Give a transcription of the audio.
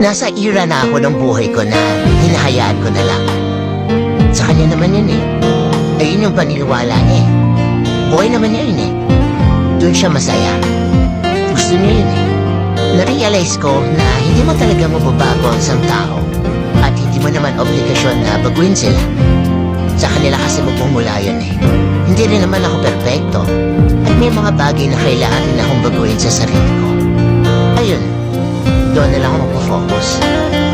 Nasa era na ako ng buhay ko na hinahayaan ko na lang. Sa kanya naman yun eh. Ayun yung paniniwala niya eh. Buhay naman niya yun eh. Doon siya masaya. Gusto niya yun eh. Na-realize ko na hindi mo talaga mababago ang isang tao at hindi mo naman obligasyon na baguhin sila. Sa kanila kasi magmumula yun eh. Hindi rin naman ako perpekto at may mga bagay na kailangan din akong baguhin sa sarili ko. Ayun, doon na lang ako magpo-focus.